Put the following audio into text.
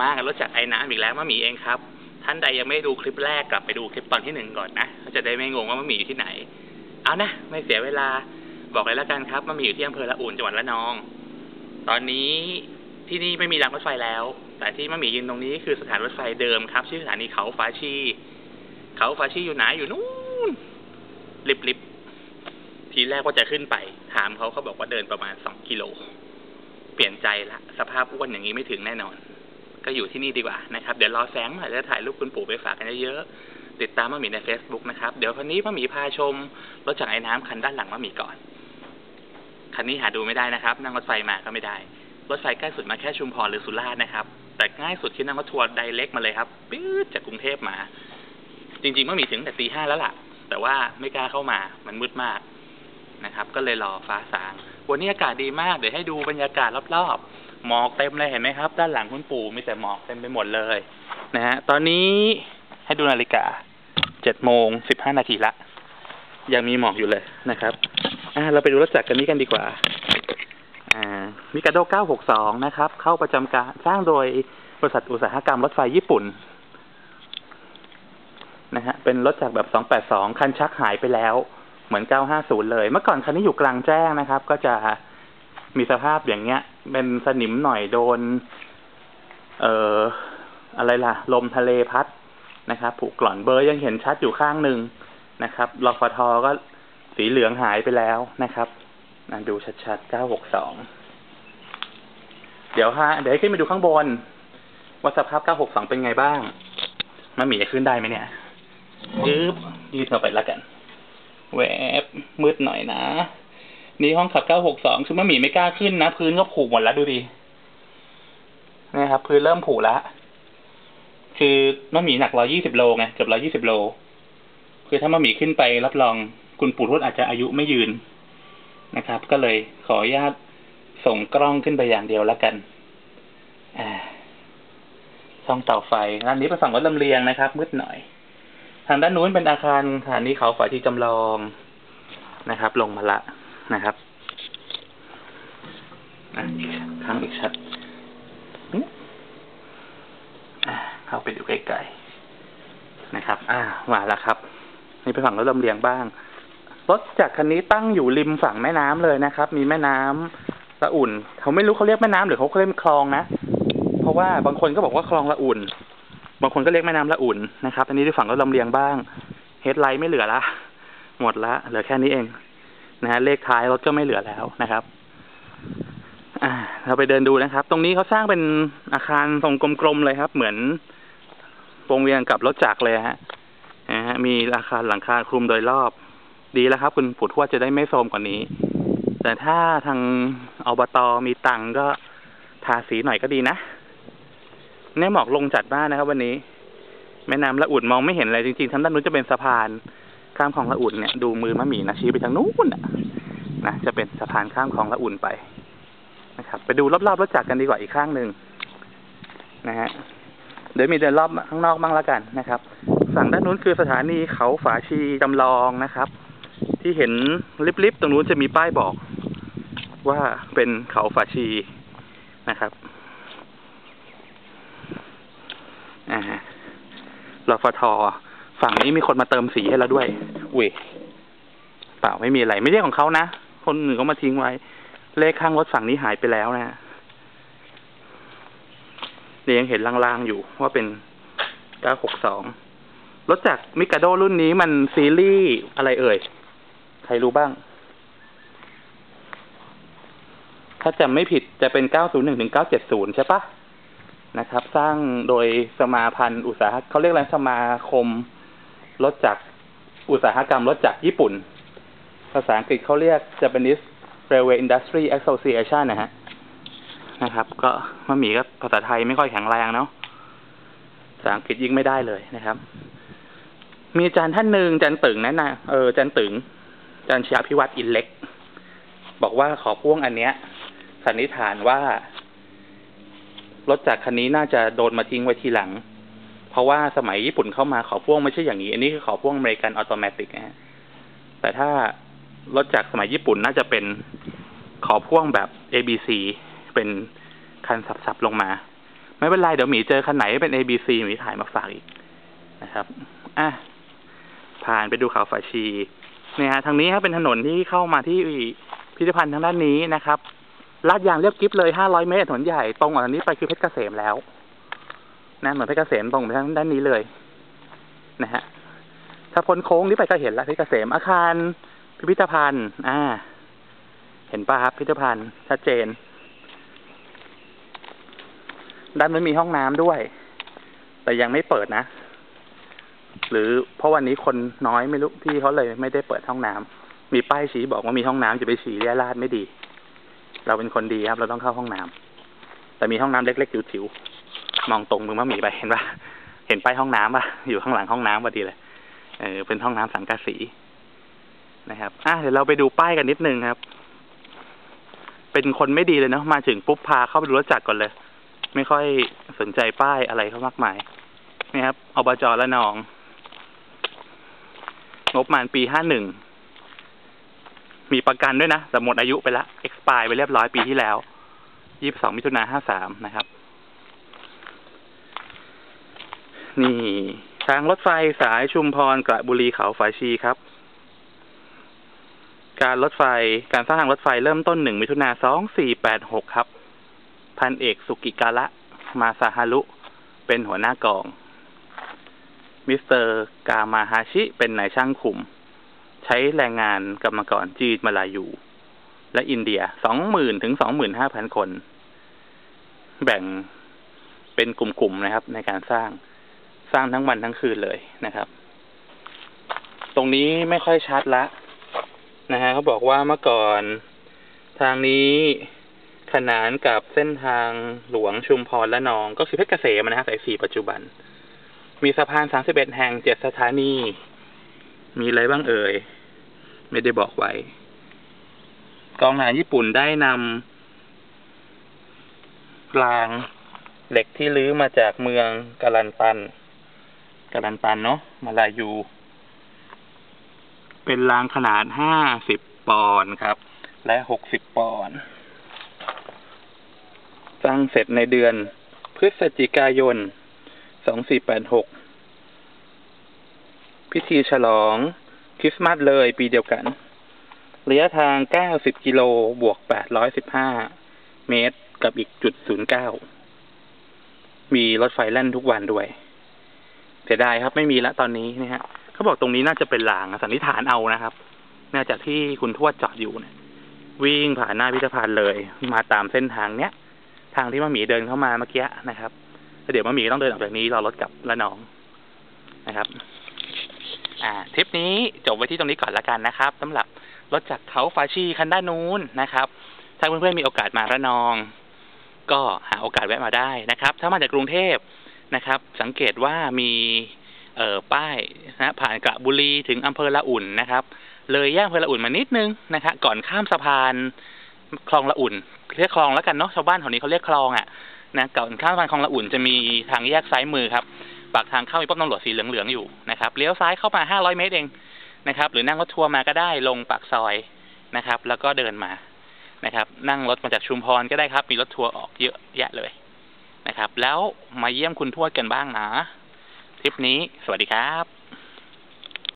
มากับรถจักรไอ้น้ำอีกแล้วมะหมีเองครับ ท่านใดยังไม่ดูคลิปแรกกลับไปดูคลิปตอนที่หนึ่งก่อนนะจะได้ไม่งงว่ามะหมีอยู่ที่ไหน เอานะ ไม่เสียเวลาบอกเลยแล้วกันครับมะหมีอยู่ที่อำเภอละอุ่นจังหวัดระนอง ตอนนี้ที่นี่ไม่มีรางรถไฟแล้ว แต่ที่มะหมียืนตรงนี้คือสถานรถไฟเดิมครับ ชื่อสถานีเขาฟ้าชี เขาฟ้าชีอยู่ไหนอยู่นู่นลิบลิบทีแรกว่าจะขึ้นไป ถามเขาเขาบอกว่าเดินประมาณสองกิโล เปลี่ยนใจละ สภาพอ้วนอย่างนี้ไม่ถึงแน่นอน ก็อยู่ที่นี่ดีกว่านะครับ เดี๋ยวรอแสงหน่อยจะถ่ายรูปคุณปู่ไปฝากกันเยอะๆติดตามมะหมี่ใน Facebook นะครับ เดี๋ยวคนนี้มะหมี่พาชมรถจักรไอ้น้ำคันด้านหลังมะหมี่ก่อน คันนี้หาดูไม่ได้นะครับ นั่งรถไฟมาก็ไม่ได้ รถไฟใกล้สุดมาแค่ชุมพรหรือสุราษฎร์นะครับ แต่ง่ายสุดที่นั่งรถทัวร์ไดเล็กมาเลยครับปื๊ดจากกรุงเทพมา จริงๆมะหมี่ถึงแต่ตีห้าแล้วล่ะ แต่ว่าไม่กล้าเข้ามามันมืดมากนะครับ ก็เลยรอฟ้าสาง วันนี้อากาศดีมาก เดี๋ยวให้ดูบรรยากาศรอบๆ หมอกเต็มเลยเห็นไหมครับ ด้านหลังคุณปู่มีแต่หมอกเต็มไปหมดเลยนะฮะตอนนี้ให้ดูนาฬิกาเจ็ดโมงสิบห้านาทีละ ยังมีหมอกอยู่เลยนะครับอ่าเราไปดูรถจักรกันนี้กันดีกว่าอ่ามิกาโด962 นะครับ เข้าประจำการสร้างโดยบริษัทอุตสาหกรรมรถไฟญี่ปุ่นนะฮะเป็นรถจักรแบบ 282 คันชักหายไปแล้ว เหมือน 950 เลย เมื่อก่อนคันนี้อยู่กลางแจ้งนะครับ ก็จะมีสภาพอย่างเงี้ย เป็นสนิมหน่อยโดน เอ่อ อะไรล่ะ ลมทะเลพัดนะครับผูกกล่อนเบอร์ยังเห็นชัดอยู่ข้างหนึ่งนะครับรฟทก็สีเหลืองหายไปแล้วนะครับดูชัดๆ 962 เดี๋ยวฮะเดี๋ยวให้ขึ้นไปดูข้างบน ว่าสภาพ 962 เป็นไงบ้างมันหมีจะขึ้นได้ไหมเนี่ยยึบยืดเข้าไปแล้วกัน แวบมืดหน่อยนะ นี่ห้องขับ962คือมะหมีไม่กล้าขึ้นนะ พื้นก็ผูกหมดแล้วดูดินะครับ พื้นเริ่มผูแล้วคือมะหมีหนัก120โลไงเกือบ120โล คือถ้ามะหมีขึ้นไปรับรองคุณปู่ทวดอาจจะอายุไม่ยืนนะครับ ก็เลยขออนุญาตส่งกล้องขึ้นไปอย่างเดียวแล้วกันช่องเตาไฟด้านนี้เป็นฝั่งวัดลำเลียงนะครับ มืดหน่อย ทางด้านนู้นเป็นอาคารสถานีเขาฝาชีจำลองนะครับ ลงมาละ นะครับอีกครั้งอีกชัดเข้าไปดูใกล้ๆนะครับ อ่ามาแล้วครับ นี่เป็นฝั่งรถลำเลียงบ้าง รถจากคันนี้ตั้งอยู่ริมฝั่งแม่น้ำเลยนะครับ มีแม่น้ำละอุ่น เขาไม่รู้เขาเรียกแม่น้ำหรือเขาเรียกคลองนะ เพราะว่าบางคนก็บอกว่าคลองละอุ่น บางคนก็เรียกแม่น้ำละอุ่นนะครับ อันนี้ที่ฝั่งรถลำเลียงบ้าง เฮดไลท์ไม่เหลือละ หมดละ เหลือแค่นี้เอง นะฮะเลขท้ายรถก็ไม่เหลือแล้วนะครับอ่าเราไปเดินดูนะครับ ตรงนี้เขาสร้างเป็นอาคารทรงกลมๆเลยครับ เหมือนวงเวียนกับรถจักรเลยฮะนะฮะมีอาคารหลังคาคลุมโดยรอบ ดีแล้วครับ คุณปู่ทวดจะได้ไม่โทมกว่านี้ แต่ถ้าทางอบตอมีตังก็ทาสีหน่อยก็ดีนะเนี่ยหมอกลงจัดมากนะครับ วันนี้ แม่น้ำละอุ่นมองไม่เห็นอะไรจริงๆทางด้านนู้นจะเป็นสะพาน ข้ามคลองละอุ่นเนี่ยดูมือมะหมี่นะชี้ไปทางนู้นนะนะจะเป็นสะพานข้ามคลองละอุ่นไปนะครับ ไปดูรอบๆรถจักรกันดีกว่าอีกข้างหนึ่งนะฮะเดี๋ยวมีเดินรอบข้างนอกบ้างแล้วกันนะครับ ฝั่งด้านนู้นคือสถานีเขาฝาชีจำลองนะครับ ที่เห็นลิบๆตรงนู้นจะมีป้ายบอกว่าเป็นเขาฝาชีนะครับอ่ารฟท ฝั่งนี้มีคนมาเติมสีให้เราด้วย อุ้ย เปล่าไม่มีอะไร ไม่ใช่ของเขานะ คนหนึ่งเขามาทิ้งไว้ เลขข้างรถฝั่งนี้หายไปแล้วนะเดี๋ยวยังเห็นลางๆอยู่ว่าเป็นเก้าหกสองรถจากมิกาโดรุ่นนี้มันซีรีส์อะไรเอ่ย ใครรู้บ้าง ถ้าจำไม่ผิดจะเป็น 901ถึง970 ใช่ปะนะครับ สร้างโดยสมาพันธ์อุตสาหเขาเรียกอะไรสมาคม รถจักรอุตสาหกรรมรถจักรญี่ปุ่น ภาษาอังกฤษเขาเรียก Japanese Railway Industry Association นะฮะนะครับ ก็มาหมีก็ภาษาไทยไม่ค่อยแข็งแรงเนาะภาษาอังกฤษยิ่งไม่ได้เลยนะครับ มีอาจารย์ท่านหนึ่งอาจารย์ตึงนั่นะเอออาจารย์ตึงอาจันชาพิวัตรอินเล็ก บอกว่าขอพ่วงอันเนี้ยสันนิษฐานว่ารถจากรคันนี้น่าจะโดนมาทิ้งไว้ทีหลัง เพราะว่าสมัยญี่ปุ่นเข้ามาขอพ่วงไม่ใช่อย่างนี้ อันนี้คือขอพ่วงอเมริกันออโตเมติกนะฮะแต่ถ้ารถจากสมัยญี่ปุ่นน่าจะเป็นขอพ่วงแบบ ABC เป็นคันสับๆลงมา ไม่เป็นไรเดี๋ยวหมีเจอคันไหนเป็น A B C หมีถ่ายมาฝากอีกนะครับอะผ่านไปดูเขาฝาชีเนี่ยฮะทางนี้ครับเป็นถนนที่เข้ามาที่พิพิธภัณฑ์ทางด้านนี้นะครับลาดยางเรียบกริบเลยห้าร้อยเมตรถนนใหญ่ตรงออกจากนี้ไปคือเพชรเกษมแล้ว นะเหมือนเพชรเกษมตรงไปทางด้านนี้เลย นะฮะถ้าพ้นโค้งนี้ไปก็เห็นแล้วเพชรเกษมอาคาร พิพิธภัณฑ์ อ่า เห็นป่ะครับพิพิธภัณฑ์ชัดเจน ด้านนู้นมีห้องน้ำด้วย แต่ยังไม่เปิดนะ หรือเพราะวันนี้คนน้อยไม่รู้พี่เขาเลยไม่ได้เปิดห้องน้ำมีป้ายชี้บอกว่ามีห้องน้ำจะไปฉี่เรียราดไม่ดี เราเป็นคนดีครับ เราต้องเข้าห้องน้ำแต่มีห้องน้ำเล็กๆจิ๋วๆ มองตรงมือมะหมีไปเห็นปะเห็นป้ายห้องน้ำปะอยู่ข้างหลังห้องน้ำพอดีเลยเออเป็นห้องน้ำสังกะสีนะครับอะเดี๋ยวเราไปดูป้ายกันนิดนึงครับ เป็นคนไม่ดีเลยเนาะมาถึงปุ๊บพาเข้าไปดูรถจักรก่อนเลย ไม่ค่อยสนใจป้ายอะไรเขามากมายนี่ครับอบจละนอง งบมาณปีห้าหนึ่งมีประกันด้วยนะแต่หมดอายุไปละ expire ไปเรียบร้อยปีที่แล้วยี่สิบสองมิถุนาห้าสามนะครับ นี่ ทางรถไฟสายชุมพรกระบุรีเขาฝายชีครับ การรถไฟการสร้างทางรถไฟเริ่มต้นหนึ่งมิถุนาสองสี่แปดหกครับ พันเอกสุกิการะมาซาฮารุ เป็นหัวหน้ากอง มิสเตอร์กามาฮาชิเป็นนายช่างคุม ใช้แรงงานกรรมกรจีนมาลายูและอินเดียสองหมื่นถึงสองหมื่นห้าพันคน แบ่งเป็นกลุ่มๆนะครับในการสร้าง สร้างทั้งวันทั้งคืนเลยนะครับ ตรงนี้ไม่ค่อยชัดละนะฮะเขาบอกว่าเมื่อก่อน ทางนี้ขนานกับเส้นทางหลวงชุมพรและนอง ก็คือเพชรเกษมนะฮะสายสี่ปัจจุบัน มีสะพานสามสิบเอ็ดแห่งเจ็ดสถานี มีอะไรบ้างเอ่ย ไม่ได้บอกไว้ กองทหารญี่ปุ่นได้นำรางเหล็กที่ลื้อมาจากเมืองกาลันตัน กาลันตันเนาะมาลายู เป็นรางขนาดห้าสิบปอนด์ครับ และหกสิบปอนด์สร้างเสร็จในเดือน พฤศจิกายนสองสี่แปดหกพิธีฉลองคริสต์มาสเลยปีเดียวกัน ระยะทางเก้าสิบกิโลบวกแปดร้อยสิบห้าเมตรกับอีกจุดศูนย์เก้ามีรถไฟแล่นทุกวันด้วย เสียดายครับไม่มีแล้วตอนนี้นะฮะเขาบอกตรงนี้น่าจะเป็นรางสันนิษฐานเอานะครับน่าจะที่คุณทวดจอดอยู่เนี่ยวิ่งผ่านหน้าพิพิธภัณฑ์เลย มาตามเส้นทางเนี้ยทางที่มะหมีเดินเข้ามาเมื่อกี้นะครับแล้วเดี๋ยวมะหมีต้องเดินออกจากนี้รอรถกลับละน้องนะครับ อ่าทริปนี้จบไว้ที่ตรงนี้ก่อนละกันนะครับสำหรับรถจากเขาฟาชีคันด้านนู้นนะครับ ถ้าเพื่อนๆมีโอกาสมาระนอง ก็หาโอกาสแวะมาได้นะครับ ถ้ามาจากกรุงเทพ นะครับ สังเกตว่ามีเอ่อป้ายนะผ่านกระบุรีถึงอำเภอละอุ่นนะครับ เลยแยกอำเภอละอุ่นมานิดนึงนะครับก่อนข้ามสะพานคลองละอุ่นเรียกคลองแล้วกันเนาะชาวบ้านแถวนี้เขาเรียกคลองอะนะก่อนข้ามสะพานคลองละอุ่นจะมีทางแยกซ้ายมือครับปากทางเข้ามีป้อมตำรวจสีเหลืองๆอยู่นะครับเลี้ยวซ้ายเข้ามา500เมตรเองนะครับ หรือนั่งรถทัวร์มาก็ได้ลงปากซอยนะครับ แล้วก็เดินมานะครับ นั่งรถมาจากชุมพรก็ได้ครับ มีรถทัวร์ออกเยอะแยะเลย นะครับ แล้วมาเยี่ยมคุณทวดกันบ้างนะทริปนี้สวัสดีครับ